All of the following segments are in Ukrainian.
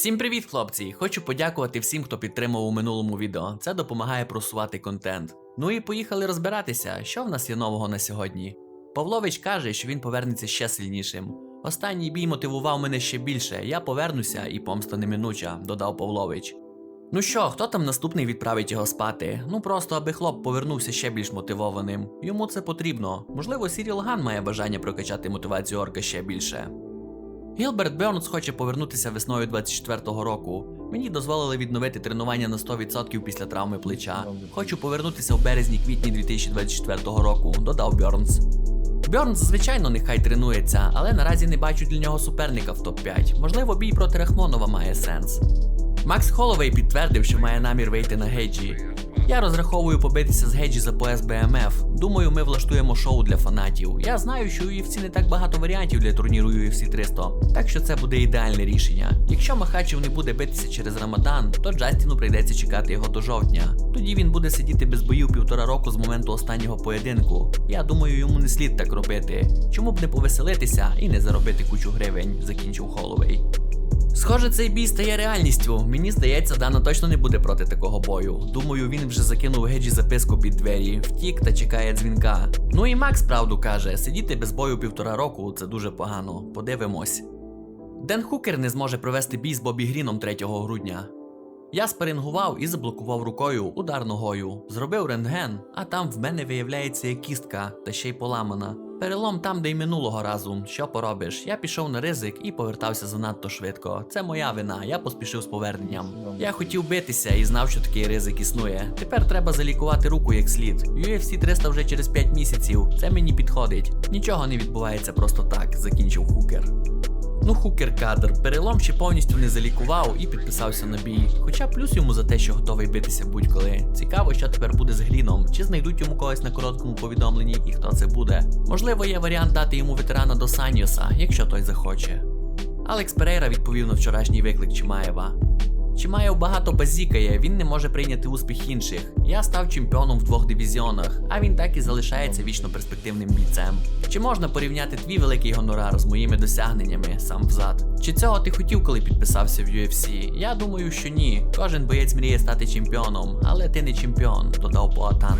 Всім привіт, хлопці! Хочу подякувати всім, хто підтримав у минулому відео. Це допомагає просувати контент. Ну і поїхали розбиратися, що в нас є нового на сьогодні. Павлович каже, що він повернеться ще сильнішим. Останній бій мотивував мене ще більше. Я повернуся і помста неминуча, додав Павлович. Ну що, хто там наступний відправить його спати? Ну просто аби хлоп повернувся ще більш мотивованим. Йому це потрібно. Можливо, Сіріл Ган має бажання прокачати мотивацію орка ще більше. Гілберт Бернс хоче повернутися весною 24-го року. Мені дозволили відновити тренування на 100% після травми плеча. Хочу повернутися в березні-квітні 2024 року, додав Бернс. Бьорнс, звичайно, нехай тренується, але наразі не бачу для нього суперника в топ-5. Можливо, бій проти Рахмонова має сенс. Макс Холовей підтвердив, що має намір вийти на Геджі. Я розраховую побитися з Геджі за пояс БМФ. Думаю, ми влаштуємо шоу для фанатів. Я знаю, що у UFC не так багато варіантів для турніру UFC 300, так що це буде ідеальне рішення. Якщо Махачев не буде битися через Рамадан, то Джастіну прийдеться чекати його до жовтня. Тоді він буде сидіти без боїв півтора року з моменту останнього поєдинку. Я думаю, йому не слід так робити. Чому б не повеселитися і не заробити кучу гривень, закінчив Холовей. Схоже, цей бій стає реальністю. Мені здається, Дана точно не буде проти такого бою. Думаю, він вже закинув Геджі записку під двері, втік та чекає дзвінка. Ну і Макс правду каже: сидіти без бою півтора року це дуже погано. Подивимось. Ден Хукер не зможе провести бій з Бобі Гріном 3 грудня. Я спарингував і заблокував рукою удар ногою. Зробив рентген, а там в мене виявляється кістка, та ще й поламана. Перелом там, де й минулого разу. Що поробиш? Я пішов на ризик і повертався занадто швидко. Це моя вина, я поспішив з поверненням. Я хотів битися і знав, що такий ризик існує. Тепер треба залікувати руку як слід. UFC 300 вже через 5 місяців. Це мені підходить. Нічого не відбувається просто так, закінчив хукер. Ну, хукер кадр, перелом ще повністю не залікував і підписався на бій. Хоча плюс йому за те, що готовий битися будь-коли. Цікаво, що тепер буде з Гліном, чи знайдуть йому когось на короткому повідомленні і хто це буде. Можливо, є варіант дати йому ветерана до Саніоса, якщо той захоче. Алекс Перейра відповів на вчорашній виклик Чимаєва. Чимаєв багато базікає, він не може прийняти успіх інших. Я став чемпіоном в двох дивізіонах, а він так і залишається вічно перспективним бійцем. Чи можна порівняти твій великий гонорар з моїми досягненнями сам взад? Чи цього ти хотів, коли підписався в UFC? Я думаю, що ні. Кожен боєць мріє стати чемпіоном, але ти не чемпіон, додав Поатан.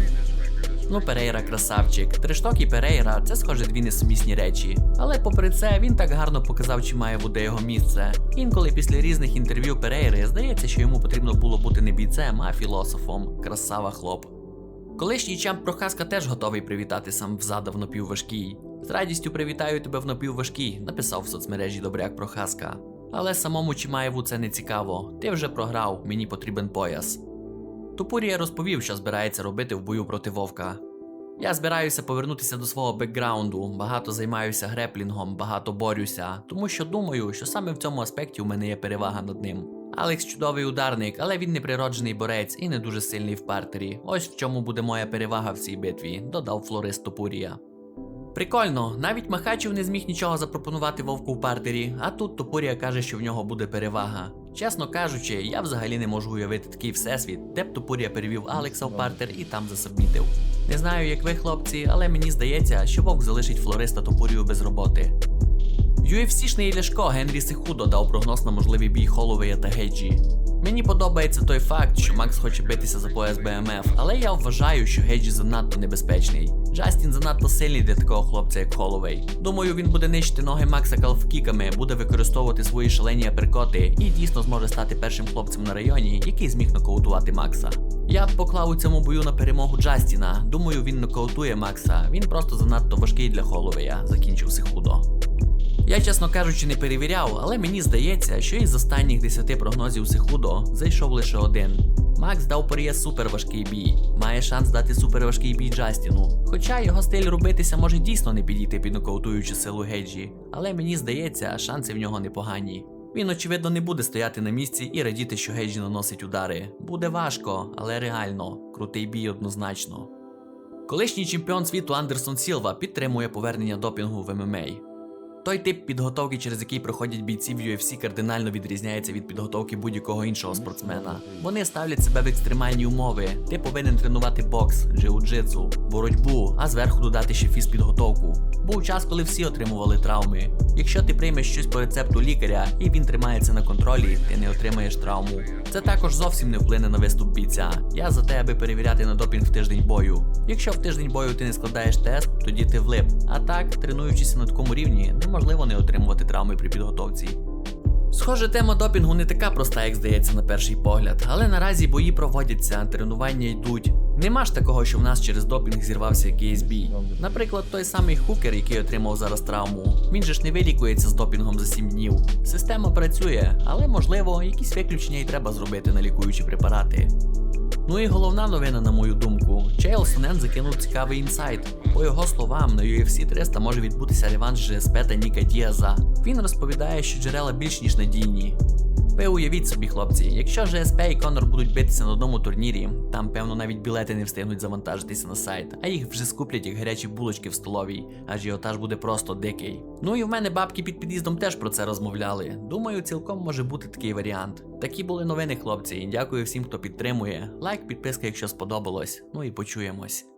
Ну, Перейра красавчик. Трешток і Перейра це схоже дві несумісні речі. Але попри це, він так гарно показав, чи має буде його місце. Інколи після різних інтерв'ю Перейри здається, що йому потрібно було бути не бійцем, а філософом. Красава хлоп. Колишній чемп Прохаска теж готовий привітати сам взада в напівважкій. З радістю привітаю тебе в напівважкій, написав в соцмережі Добряк Прохаска. Але самому Чимаєву це не цікаво. Ти вже програв, мені потрібен пояс. Тупурія розповів, що збирається робити в бою проти вовка. Я збираюся повернутися до свого бекграунду, багато займаюся греплінгом, багато борюся, тому що думаю, що саме в цьому аспекті у мене є перевага над ним. Алекс чудовий ударник, але він неприроджений борець і не дуже сильний в партері. Ось в чому буде моя перевага в цій битві, додав флорист Топурія. Прикольно, навіть Махачев не зміг нічого запропонувати вовку в партері, а тут Топурія каже, що в нього буде перевага. Чесно кажучи, я взагалі не можу уявити такий всесвіт, де б Топурія перевів Алекса в партер і там засабмітив. Не знаю, як ви, хлопці, але мені здається, що вовк залишить флориста Топурію без роботи. UFC-шний Ляшко Генрі Сихудо дав прогноз на можливий бій Холовея та Гейджі. Мені подобається той факт, що Макс хоче битися за пояс БМФ, але я вважаю, що Гейджі занадто небезпечний. Джастін занадто сильний для такого хлопця, як Холовей. Думаю, він буде нищити ноги Макса калфкіками, буде використовувати свої шалені аперкоти і дійсно зможе стати першим хлопцем на районі, який зміг нокаутувати Макса. Я б поклав у цьому бою на перемогу Джастіна. Думаю, він нокаутує Макса. Він просто занадто важкий для Холовея, закінчив Сихудо. Я, чесно кажучи, не перевіряв, але мені здається, що із останніх 10 прогнозів Сихудо зайшов лише один. Макс дав Порія суперважкий бій, має шанс дати суперважкий бій Джастіну. Хоча його стиль робитися може дійсно не підійти під нокаутуючу силу Гейджі, але мені здається, шанси в нього непогані. Він, очевидно, не буде стояти на місці і радіти, що Гейджі наносить удари. Буде важко, але реально, крутий бій однозначно. Колишній чемпіон світу Андерсон Сілва підтримує повернення допінгу в ММА. Той тип підготовки, через який проходять бійці в UFC, кардинально відрізняється від підготовки будь-якого іншого спортсмена. Вони ставлять себе в екстремальні умови. Ти повинен тренувати бокс, джиу-джитсу, боротьбу, а зверху додати ще фізпідготовку. Був час, коли всі отримували травми. Якщо ти приймеш щось по рецепту лікаря і він тримається на контролі, ти не отримаєш травму. Це також зовсім не вплине на виступ бійця. Я за те, аби перевіряти на допінг в тиждень бою. Якщо в тиждень бою ти не складаєш тест, тоді ти влип. А так, тренуючись на такому рівні, неможливо не отримувати травми при підготовці. Схоже, тема допінгу не така проста, як здається на перший погляд, але наразі бої проводяться, тренування йдуть. Нема ж такого, що в нас через допінг зірвався якийсь бій. Наприклад, той самий хукер, який отримав зараз травму. Він же ж не вилікується з допінгом за 7 днів. Система працює, але можливо, якісь виключення і треба зробити на лікуючі препарати. Ну і головна новина, на мою думку. Чейл Сонен закинув цікавий інсайт. По його словам, на UFC 300 може відбутися реванш ЖСП та Ніка Діаза. Він розповідає, що джерела більш ніж надійні. Ви уявіть собі, хлопці, якщо GSP і Конор будуть битися на одному турнірі, там, певно, навіть білети не встигнуть завантажитися на сайт, а їх вже скуплять як гарячі булочки в столовій, ажіотаж буде просто дикий. Ну і в мене бабки під під'їздом теж про це розмовляли. Думаю, цілком може бути такий варіант. Такі були новини, хлопці. Дякую всім, хто підтримує. Лайк, підписка, якщо сподобалось. Ну і почуємось.